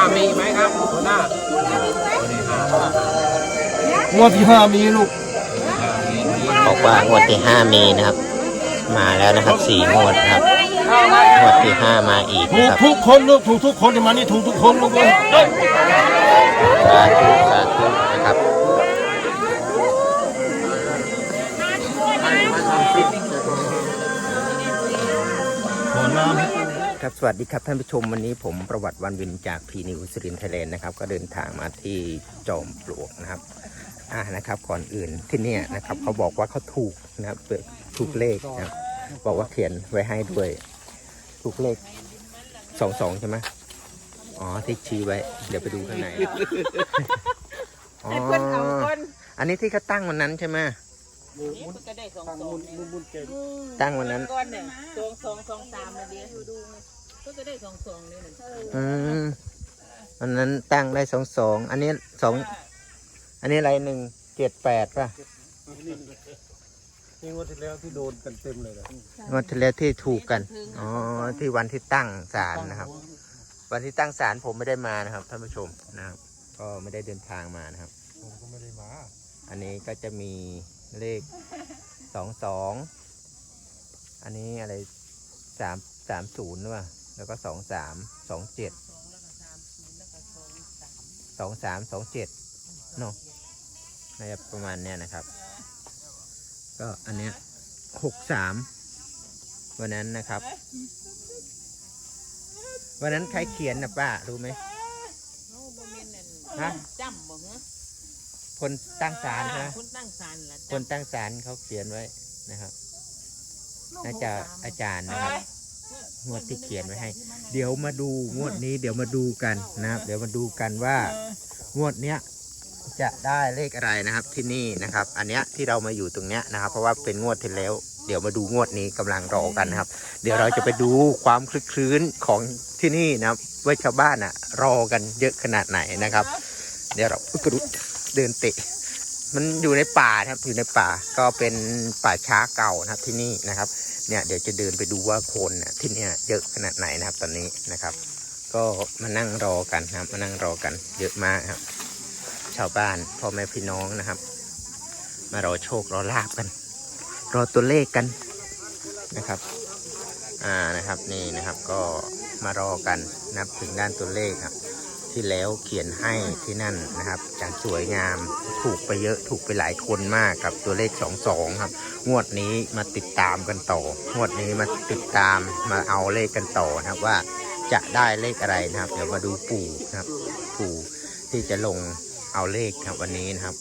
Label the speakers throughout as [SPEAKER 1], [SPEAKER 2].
[SPEAKER 1] น้ามีไหมครับหัวหน้าง
[SPEAKER 2] วดที่ห้ามีลูก
[SPEAKER 3] บอกว่างวดที่ห้ามีนะครับ มาแล้วนะครับสี่งวดนะครับงวดที่ห้ามาอีก
[SPEAKER 2] ถู
[SPEAKER 3] นะ
[SPEAKER 2] ก
[SPEAKER 3] ครับ
[SPEAKER 2] ทุกคนลูกถูกทุกคนที่มานี่ถูกทุกคนลูกเลย
[SPEAKER 3] สาธุสาธุ ครับสวัสดีครับท่านผู้ชมวันนี้ผมประวัติวันวินจากพีนิวสรินไทยแลนด์นะครับก็เดินทางมาที่จอมปลวกนะครับอ่านะครับก่อนอื่นที่เนี่ยนะครับเขาบอกว่าเขาถูกนะครับเปิดถูกเลขนะครับบอกว่าเขียนไว้ให้ด้วย ถูกเลขสองสองใช่ไหมอ๋อที่ชี้ไว้ เดี๋ยวไปดูข้างในอ๋อ
[SPEAKER 4] ให้เพื่อนเอาคน
[SPEAKER 3] อันนี้ที่เขาตั้งวันนั้นใช่ไหม
[SPEAKER 4] นี่มันก็ได้สองสองเนี่ย
[SPEAKER 3] ตั้งวันนั้น
[SPEAKER 4] ก้อนเนี่ยสองสองสองสามนะเดี๋ยวดูดูไงก็จะได้สองสองเนี่ยนะ
[SPEAKER 3] อืมวันนั้นตั้งได้สองสองอันนี้สองอันนี้อะไรหนึ่งเจ็ดแปดป่ะำ
[SPEAKER 2] นี่งวดที่แล้วที่โดนกันเต็มเลยนะ
[SPEAKER 3] งวดที่แล้วที่ถูกกันอ๋อที่วันที่ตั้งศาลนะครับ วันที่ตั้งศาลผมไม่ได้มานะครับท่านผู้ชมนะครับ ก็ไม่ได้เดินทางมานะครับ
[SPEAKER 2] ผมก็ไม่ได้มา
[SPEAKER 3] อันนี้ก็จะมี เลขสองสองอันนี้อะไรสามสามศูนย์หรือเปล่าแล้วก็สองสามสองเจ็ดสองสามสองเจ็ดเนาะน่าจะประมาณเนี้ยนะครับ ก็อันเนี้ยหกสามวันนั้นนะครับ วันนั้นใครเขียนนะป้ารู้ไหม
[SPEAKER 4] โอ้บ่แม่นนั่น
[SPEAKER 3] ฮะ
[SPEAKER 4] จำบ่เหรอ
[SPEAKER 3] คนตั้งศาลใช่ไหม
[SPEAKER 4] คนตั้งศาลล่ะ
[SPEAKER 3] คนตั้งศาลเขาเขียนไว้นะครับ น่าจะอาจารย์นะครับ งวดที่เขียนไว้ให้ เดี๋ยวมาดูงวดนี้ เดี๋ยวมาดูกันนะครับ เดี๋ยวมาดูกันว่างวดเนี้ยจะได้เลขอะไรนะครับที่นี่นะครับ อันเนี้ยที่เรามาอยู่ตรงเนี้ยนะครับ เพราะว่าเป็นงวดที่แล้ว เดี๋ยวมาดูงวดนี้กำลังรอกันนะครับ เดี๋ยวเราจะไปดูความคลึกคลื้นของที่นี่นะครับว่าชาวบ้านอะ รอกันเยอะขนาดไหนนะครับ เดี๋ยวเราอุ๊ยกระดุด เดินเตะ มันอยู่ในป่านะครับอยู่ในป่าก็เป็นป่าช้าเก่านะครับที่นี่นะครับ เนี่ยเดี๋ยวจะเดินไปดูว่าคนน่ะที่เนี่ยเยอะขนาดไหนนะครับตอนนี้นะครับ ก็มานั่งรอกันนะครับ มานั่งรอกันเยอะมากครับ ชาวบ้านพ่อแม่พี่น้องนะครับ มารอโชครอลาบกัน รอตัวเลขกันนะครับ อ่านะครับนี่นะครับก็มารอกันนับถึงด้านตัวเลขครับ ที่แล้วเขียนให้ที่นั่นนะครับอย่างสวยงามถูกไปเยอะถูกไปหลายคนมากกับตัวเลขสองสองครับ งวดนี้มาติดตามกันต่องวดนี้มาติดตามมาเอาเลขกันต่อนะครับว่าจะได้เลขอะไรนะครับ เดี๋ยวมาดูปู่นะครับ ปู่ที่จะลงเอาเลขครับวันนี้นะครับ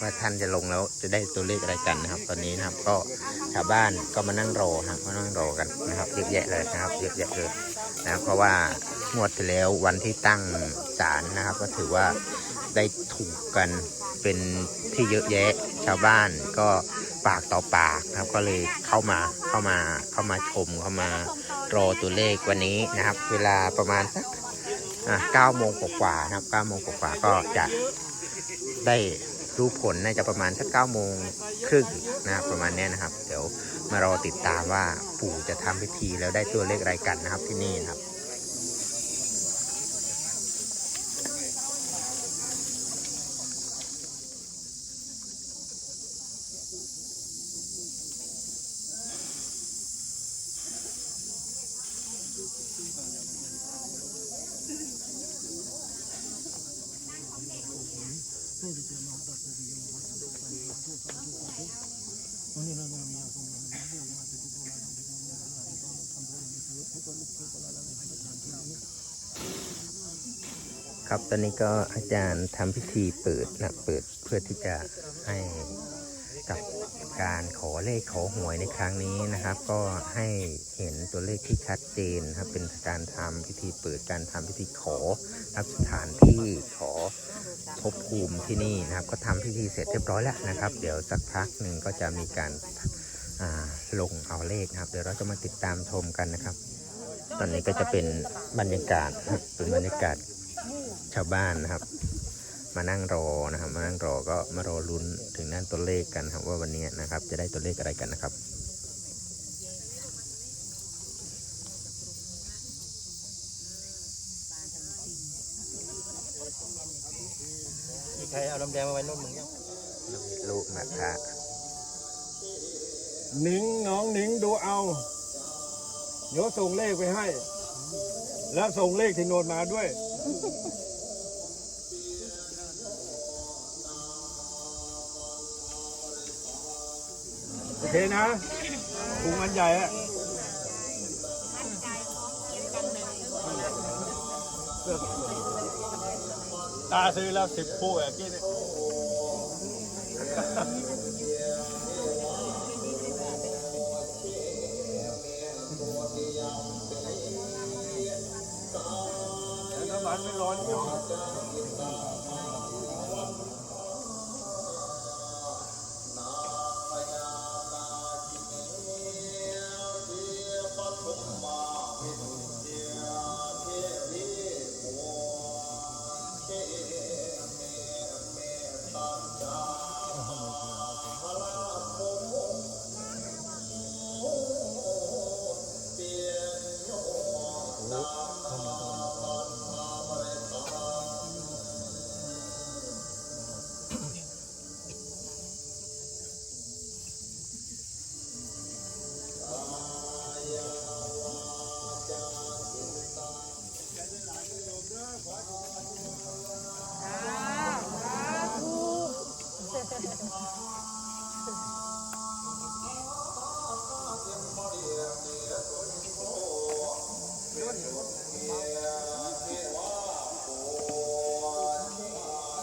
[SPEAKER 3] ว่าท่านจะลงแล้วจะได้ตัวเลขอะไรกันนะครับ ตอนนี้นะครับก็ชาวบ้านก็มานั่งรอครับมานั่งรอกันนะครับเยอะแยะเลยนะครับเยอะแยะเลย นะเพราะว่างวดที่แล้ววันที่ตั้งศาลนะครับ ก็ถือว่าได้ถูกกันเป็นที่เยอะแยะชาวบ้านก็ปากต่อปากนะครับ ก็เลยเข้ามาเข้ามาเข้ามาชมเข้ามารอตัวเลขวันนี้นะครับ เวลาประมาณสักอะเก้าโมงกว่าๆนะครับเก้าโมงกว่าก็จะได้รู้ผลน่าจะประมาณสักเก้าโมงครึ่งนะครับประมาณนี้นะครับ มารอติดตามว่าปู่จะทำพิธีแล้วได้ตัวเลขอะไรกันนะครับที่นี่นะครับ ครับตอนนี้ก็อาจารย์ทำพิธีเปิดนะเปิดเพื่อที่จะให้กับการขอเลขขอหวยในครั้งนี้นะครับ ก็ให้เห็นตัวเลขที่ชัดเจนครับเป็นการทำพิธีเปิดการทำพิธีขอรับสถานที่ขอ ภพภูมิที่นี่นะครับ ก็ทำพิธีเสร็จเรียบร้อยแล้วนะครับ เดี๋ยวสักพักหนึ่งก็จะมีการาลงเอาเลขนะครับ เดี๋ยวเราจะมาติดตามชมกันนะครับ ตอนนี้ก็จะเป็นบรรยากาศเป็นบรรยากาศชาวบ้านนะครับ มานั่งรอนะครับ มานั่งรอก็มารอลุ้นถึงนั่นตัวเลขกันครับว่าวันนี้นะครับ จะได้ตัวเลขอะไรกันนะครับ
[SPEAKER 2] มีใครเอาลำ แดงมาไว้นู่นมึงยัง
[SPEAKER 3] ลูกนะคะ
[SPEAKER 5] หนิงน้องหนิงดูเอา เดี๋ยวส่งเลขไปให้ แล้วส่งเลขที่โนนมาด้วย โอเคนะพุงมันใหญ่อะตาซื้อแล้วสิบคู่อะกี้เนี่ย แล้วน้ำมันไม่ร้อน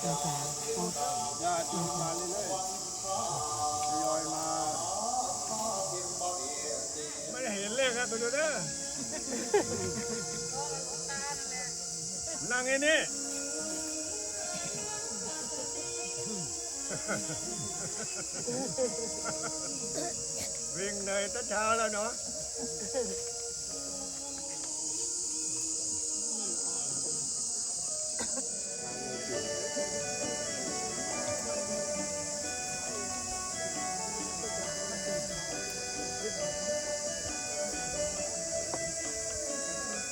[SPEAKER 5] อยู่ญาติมาเรื่อยๆทยอยมา ไม่ได้เห็นเลขครับไปดูเด้อนั่งไอ้นี่วิ่งเหนื่อยตั้งเช้าแล้วเนาะ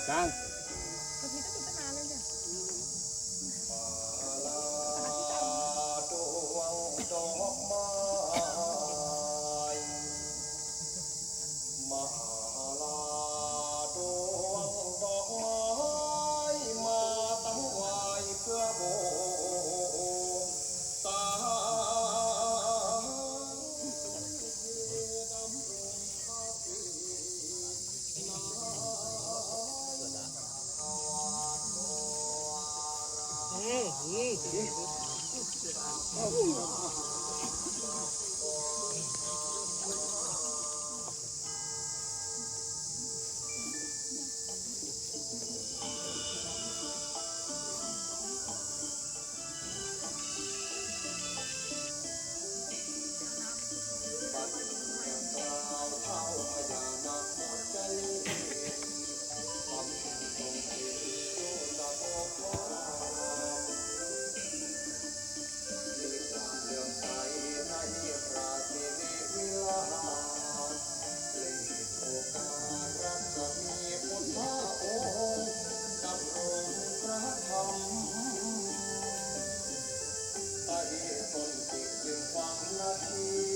[SPEAKER 5] ก
[SPEAKER 3] lot and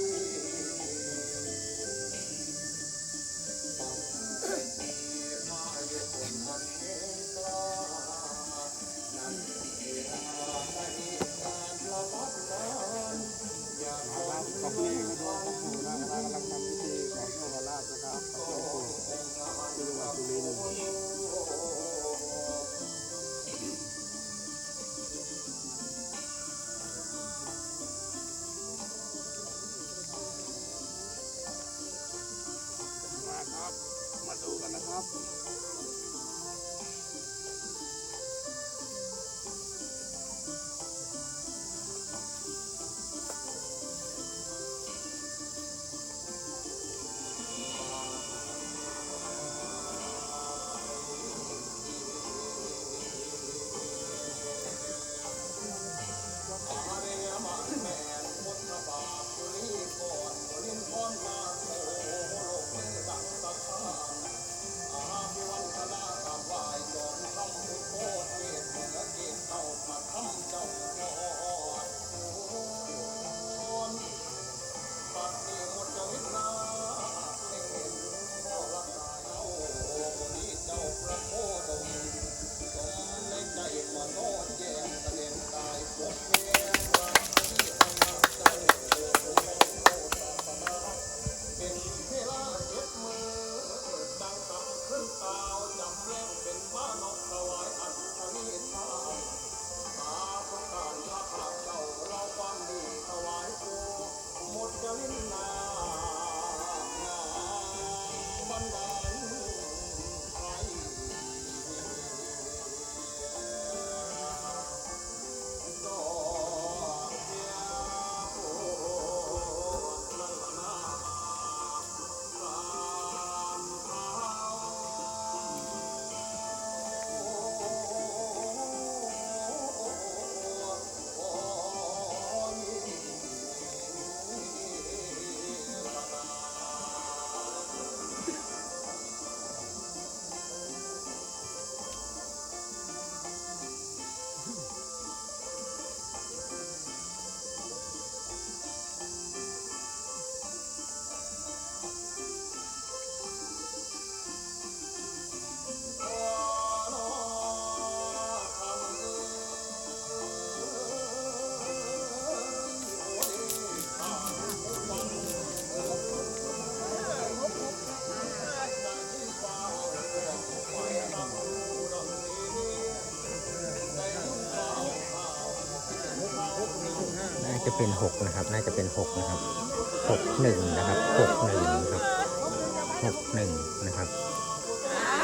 [SPEAKER 3] จะเป็นหกนะครับ น่าจะเป็นหกนะครับหกหนึ่งนะครับหกหนึ่งนะครับหกหนึ่งนะครับ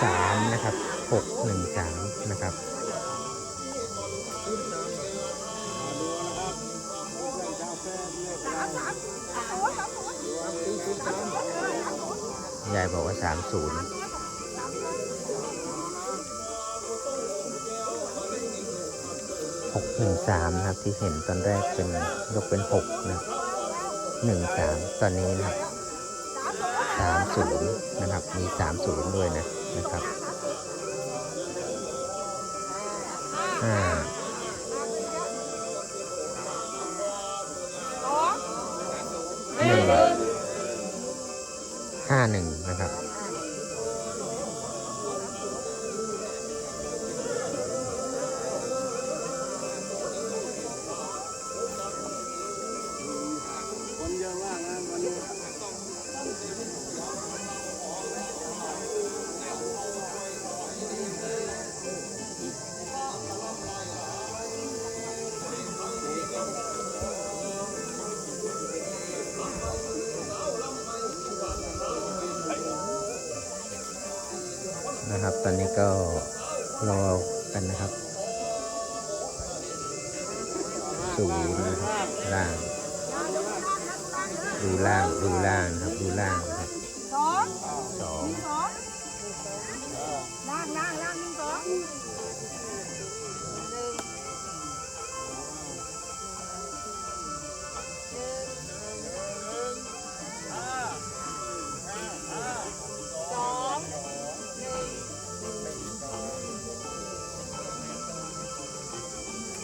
[SPEAKER 3] สามนะครับหกหนึ่งสามนะครับยายบอกว่าสามศูนย์ หกหนึ่งสามนะครับ ที่เห็นตอนแรกเป็นยกเป็นหกนะหนึ่งสามตอนนี้นะครับสามศูนย์นะครับ มีสามศูนย์ด้วยนะนะครับห้าหนึ่งห้า
[SPEAKER 6] หนึ่ง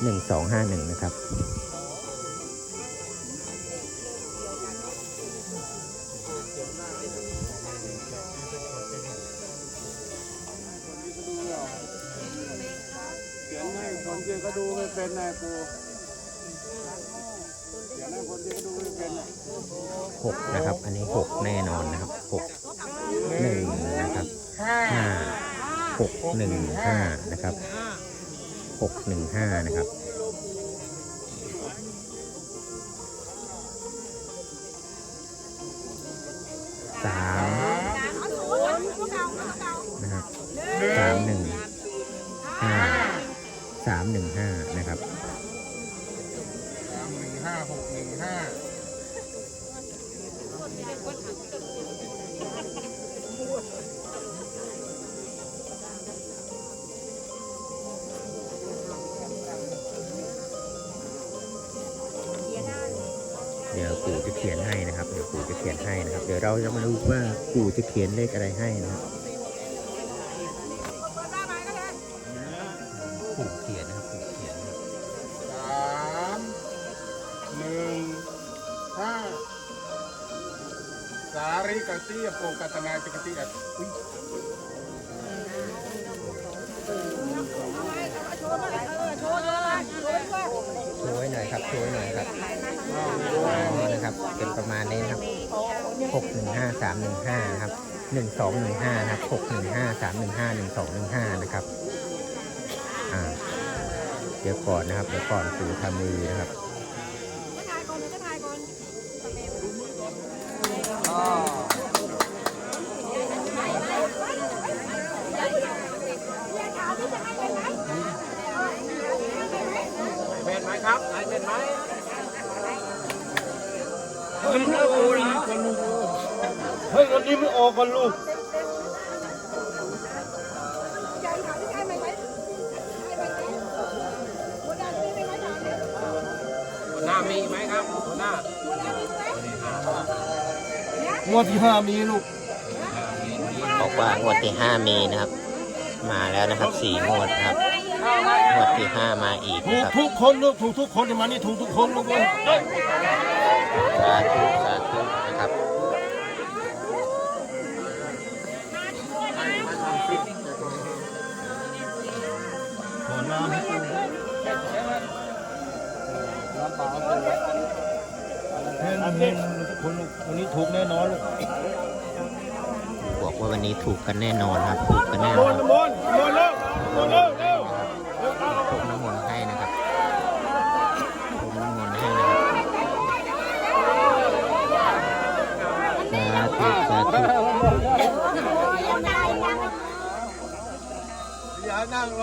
[SPEAKER 6] 1251 นะ
[SPEAKER 3] ครับ
[SPEAKER 5] เขียนให้คนเดียก็ดูไม่เป็นนายปูเขียห้คนเดียวก็ดูไม่เป็นนะ
[SPEAKER 3] 6 นะครับ อันนี้ 6 แน่นอนนะครับ 6 1 นะครับงห้านะครับ 615 นะครับ สามนะครับ สาม
[SPEAKER 6] หนึ่งห้าสา
[SPEAKER 3] มหนึ่งห้านะครับ
[SPEAKER 1] สามหนึ่งห้าหกหนึ่งห้า
[SPEAKER 3] ขียนให้นะครับ เดี๋ยวเราจะมาดูว่าปู่จะเขียนเลขอะไรให้นะครับปู่เขียนนะครับปู่เขียนนะครับ
[SPEAKER 1] สามหนึ่งห้าสาริกติโปกัตนาจิกติอัตอุ๊ย
[SPEAKER 3] ให้หน่อยครับน้อยครับอ๋อนะครับเป็นประมาณนี้นะครับหกหนึ่งห้าสามหนึ่งห้าครับหนึ่งสองหนึ่งห้าครับหกหนึ่งห้าสามหนึ่งห้าหนึ่งสองหนึ่งห้านะครับอ่าเดี๋ยวก่อนนะครับเดี๋ยวก่อนปู่ทำมือนะครับ
[SPEAKER 1] เป็นไหมครับไหนเป็นไหม
[SPEAKER 5] เฮ้ยโอ้ยกันลูกเฮ้ยวั นนี้ไม่ออกกันลูก
[SPEAKER 1] หัวหน้ามีไหมครับหัวหน้าง
[SPEAKER 5] วดที่ห้ามีลูก
[SPEAKER 3] บอกว่างวดที่ห้ามีนะครับ มาแล้วนะครับสี่งวดนะครับงวดที่ห้ามาอีก
[SPEAKER 5] ถู
[SPEAKER 3] นะ
[SPEAKER 5] ก
[SPEAKER 3] ครับ
[SPEAKER 5] ทุกคนลูกถูกทุกคนที่มานี่ถูกทุกคนลูกเลย
[SPEAKER 3] สาธุสา ค
[SPEAKER 5] นลูกวันนี้ถูกแน่นอนลูก
[SPEAKER 3] บอกว่าวันนี้ถูกกันแน่นอนครับ ถูกกันแน่น
[SPEAKER 5] ม
[SPEAKER 3] อน
[SPEAKER 5] นต์มนต์มนต์เร็วมนต์เร็วเร็ว
[SPEAKER 3] พรมน้ำมนต์ให้นะครับพรมน้ำมนต์ให้นะครับสาธุสาธุ
[SPEAKER 5] อย่านั่งร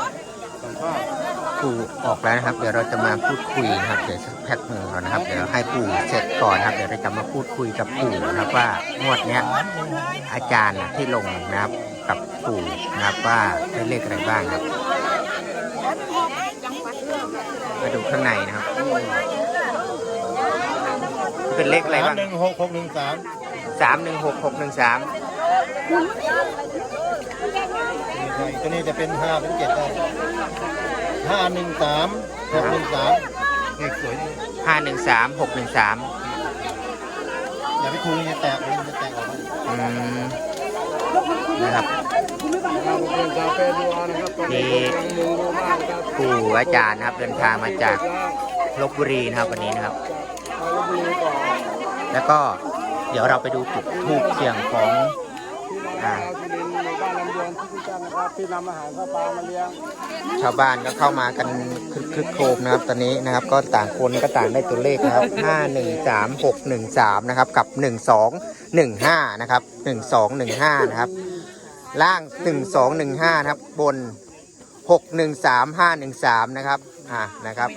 [SPEAKER 3] ปู่ออกแล้วนะครับ เดี๋ยวเราจะมาพูดคุยนะครับ เดี๋ยวสักแป๊บหนึงก่อนนะครับ เดี๋ยวให้ปู่เสร็จก่อนนะครับ เดี๋ยวเราจะมาพูดคุยกับปู่นะครับว่างวดเนี้ยอาจารย์น่ะที่ลงนะครับกับปู่นะครับว่าได้เลขอะไรบ้างครับ มาดูข้างในนะครับ เป็นเลขอะไรบ้าง
[SPEAKER 5] หนึ่งหกหกหนึ่งสาม
[SPEAKER 3] สามหนึ่งหกหกหนึ่งสาม
[SPEAKER 5] ใช่ตัวนี้จะเป็นห้าเป็นเจ็ดได้ห้าหนึ่งสามหกหนึ่งสามเลขสวยดี
[SPEAKER 3] ห้าหนึ่งสามหกหนึ่งสาม
[SPEAKER 5] อย่าไปคุยจะแตกมันจะแตกออก
[SPEAKER 3] อืมนะครับมีปู่อาจารย์นะครับเดินทางมาจากลบบุรีนะครับวันนี้นะครับ แล้วก็เดี๋ยวเราไปดูจุดทูบเสียงของ ชาวบ้านก็เข้ามากันคึกคึกโครมนะครับตอนนี้นะครับก็ต่างคนก็ต่างได้ตัวเลขนะครับห้าหนึ่งสามหกหนึ่งสามนะครับ กับหนึ่งสองหนึ่งห้านะครับหนึ่งสองหนึ่งห้านะครับ ล่างหนึ่งสองหนึ่งห้านะครับ บนหกหนึ่งสามห้าหนึ่งสามนะครับ อ่านะครับ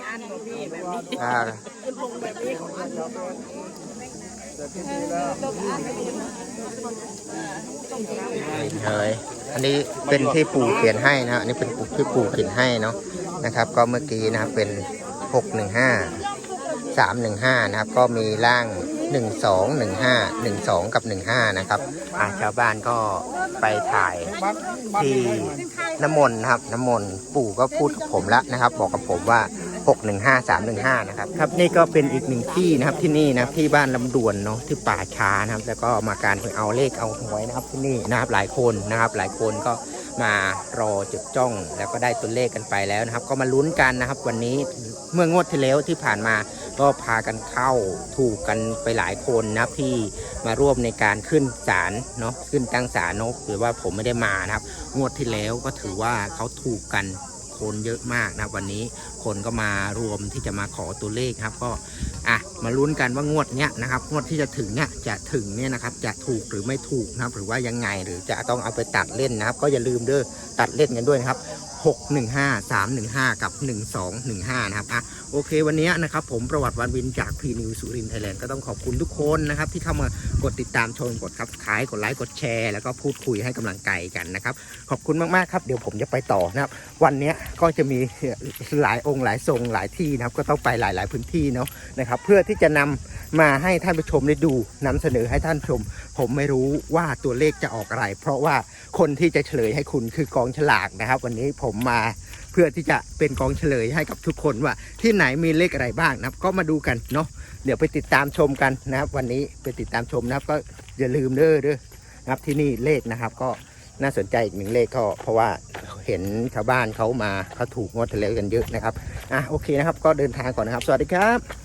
[SPEAKER 3] อ่า เลยอันนี้เป็นที่ปู่เขียนให้นะอันนี้เป็นปู่ที่ปู่เขียนให้เนาะนะครับ ก็เมื่อกี้นะครับเป็นหกหนึ่งห้าสามหนึ่งห้านะครับ ก็มีร่างหนึ่งสองหนึ่งห้าหนึ่งสองกับหนึ่งห้านะครับอาชาวบ้านก็ไปถ่ายที่น้ำมนต์นะครับน้ำมนต์ปู่ก็พูดกับผมแล้วนะครับ บอกกับผมว่า 615 315 นะครับครับนี่ก็เป็นอีกหนึ่งที่นะครับที่นี่นะครับที่บ้านลำดวนเนาะที่ป่าช้านะครับ แล้วก็มาการเอาเลขเอาหวยนะครับที่นี่นะครับหลายคนนะครับ หลายคนก็มารอจดจ้อง แล้วก็ได้ตัวเลขกันไปแล้วนะครับ ก็มาลุ้นกันนะครับ วันนี้เมื่องวดที่แล้วที่ผ่านมาก็พากันเข้าถูกกันไปหลายคนนะครับที่มาร่วมในการขึ้นศาลเนาะขึ้นตั้งศาลเนาะหรือว่าผมไม่ได้มานะครับ งวดที่แล้วก็ถือว่าเขาถูกกัน คนเยอะมากนะวันนี้คนก็มารวมที่จะมาขอตัวเลขครับ ก็อะมาลุ้นกันว่างวดเนี้ยนะครับงวดที่จะถึงเนี้ยจะถึงเนี่ยนะครับจะถูกหรือไม่ถูกนะครับ หรือว่ายังไงหรือจะต้องเอาไปตัดเล่นนะครับ ก็อย่าลืมเด้อตัดเล่นกันด้วยนะครับ615 315 กับ 1215 นะครับอะ โอเควันนี้นะครับผมประวัติวันวินจากพีนิวสุรินไทยแลนด์ก็ต้องขอบคุณทุกคนนะครับที่เข้ามากดติดตามชมกดครับขายกดไลค์กดแชร์ แล้วก็พูดคุยให้กำลังใจกันนะครับขอบคุณมากๆครับเดี๋ยวผมจะไปต่อนะครับวันนี้ก็จะมีหลายองค์หลายทรงหลายที่นะครับก็ต้องไปหลาย ๆ พื้นที่เนาะนะครับเพื่อที่จะนำมาให้ท่านผู้ชมได้ดูนำเสนอให้ท่านชม ผมไม่รู้ว่าตัวเลขจะออกอะไร เพราะว่าคนที่จะเฉลยให้คุณคือกองฉลากนะครับ วันนี้ผมมา พื่อที่จะเป็นกองเฉลยให้กับทุกคนว่า ที่ไหนมีเลขอะไรบ้างนะครับก็มาดูกันเนาะเดี๋ยวไปติดตามชมกันนะครับ วันนี้ไปติดตามชมนะครับ ก็อย่าลืมเด้อเด้อนะครับที่นี่เลขนะครับ ก็น่าสนใจอีกหนึ่งเลขก็ เพราะว่าเห็นชาวบ้านเขามาเขาถูกงวดทะเลกันเยอะนะครับอะโอเคนะครับ ก็เดินทางก่อนนะครับ สวัสดีครับ